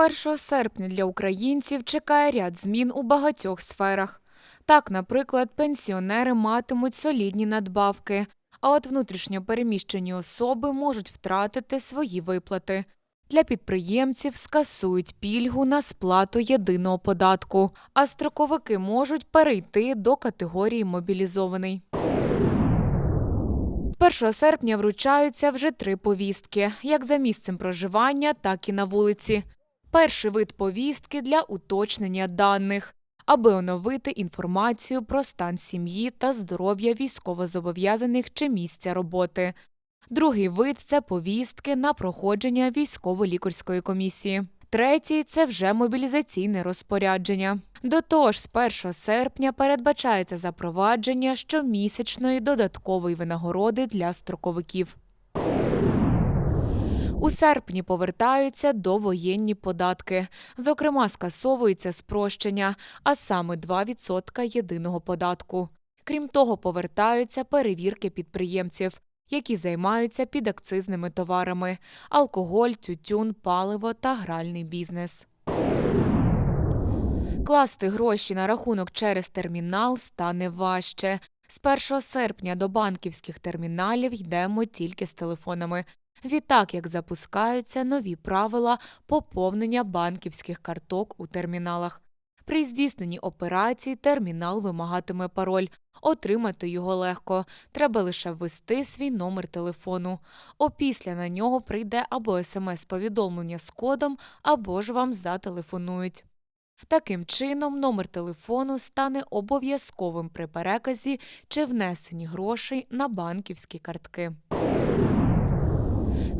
1 серпня для українців чекає ряд змін у багатьох сферах. Так, наприклад, пенсіонери матимуть солідні надбавки, а от внутрішньо переміщені особи можуть втратити свої виплати. Для підприємців скасують пільгу на сплату єдиного податку, а строковики можуть перейти до категорії мобілізований. З 1 серпня вручаються вже три повістки, як за місцем проживання, так і на вулиці. Перший вид повістки для уточнення даних, аби оновити інформацію про стан сім'ї та здоров'я військовозобов'язаних чи місця роботи. Другий вид це повістки на проходження військово-лікарської комісії. Третій це вже мобілізаційне розпорядження. До того ж, з 1 серпня передбачається запровадження щомісячної додаткової винагороди для строковиків. У серпні повертаються довоєнні податки. Зокрема, скасовується спрощення, а саме 2% єдиного податку. Крім того, повертаються перевірки підприємців, які займаються підакцизними товарами – алкоголь, тютюн, паливо та гральний бізнес. Класти гроші на рахунок через термінал стане важче. З 1 серпня до банківських терміналів йдемо тільки з телефонами. Відтак, як запускаються нові правила поповнення банківських карток у терміналах. При здійсненні операцій термінал вимагатиме пароль. Отримати його легко. Треба лише ввести свій номер телефону. Опісля на нього прийде або смс-повідомлення з кодом, або ж вам зателефонують. Таким чином, номер телефону стане обов'язковим при переказі чи внесенні грошей на банківські картки.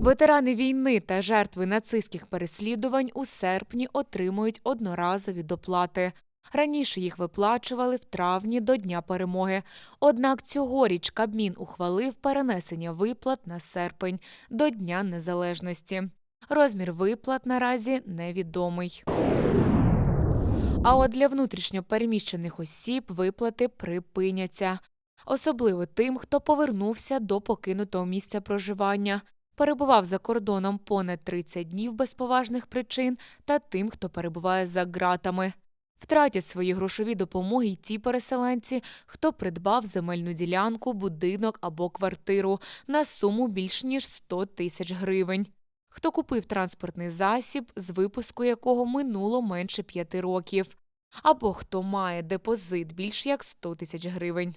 Ветерани війни та жертви нацистських переслідувань у серпні отримують одноразові доплати. Раніше їх виплачували в травні до Дня перемоги. Однак цьогоріч Кабмін ухвалив перенесення виплат на серпень до Дня Незалежності. Розмір виплат наразі невідомий. А от для внутрішньо переміщених осіб виплати припиняться, особливо тим, хто повернувся до покинутого місця проживання, перебував за кордоном понад 30 днів без поважних причин, та тим, хто перебуває за ґратами. Втратять свої грошові допомоги й ті переселенці, хто придбав земельну ділянку, будинок або квартиру на суму більш ніж 100 тисяч гривень. Хто купив транспортний засіб, з випуску якого минуло менше п'яти років, або хто має депозит більш як 100 тисяч гривень.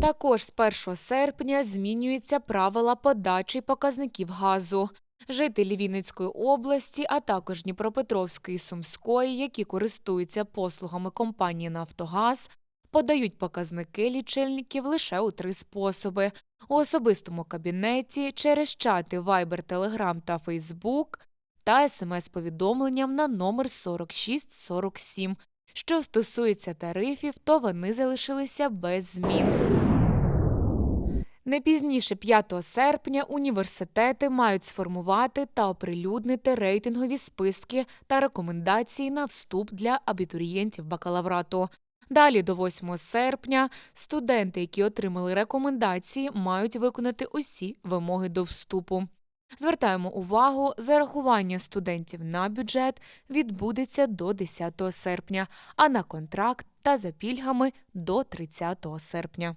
Також з 1 серпня змінюються правила подачі показників газу. Жителі Вінницької області, а також Дніпропетровської і Сумської, які користуються послугами компанії Нафтогаз, подають показники лічильників лише у три способи: у особистому кабінеті, через чати Viber, Telegram та Facebook та смс-повідомленням на номер 4647. Що стосується тарифів, то вони залишилися без змін. Не пізніше 5 серпня університети мають сформувати та оприлюднити рейтингові списки та рекомендації на вступ для абітурієнтів бакалаврату. Далі до 8 серпня студенти, які отримали рекомендації, мають виконати усі вимоги до вступу. Звертаємо увагу, зарахування студентів на бюджет відбудеться до 10 серпня, а на контракт та за пільгами до 30 серпня.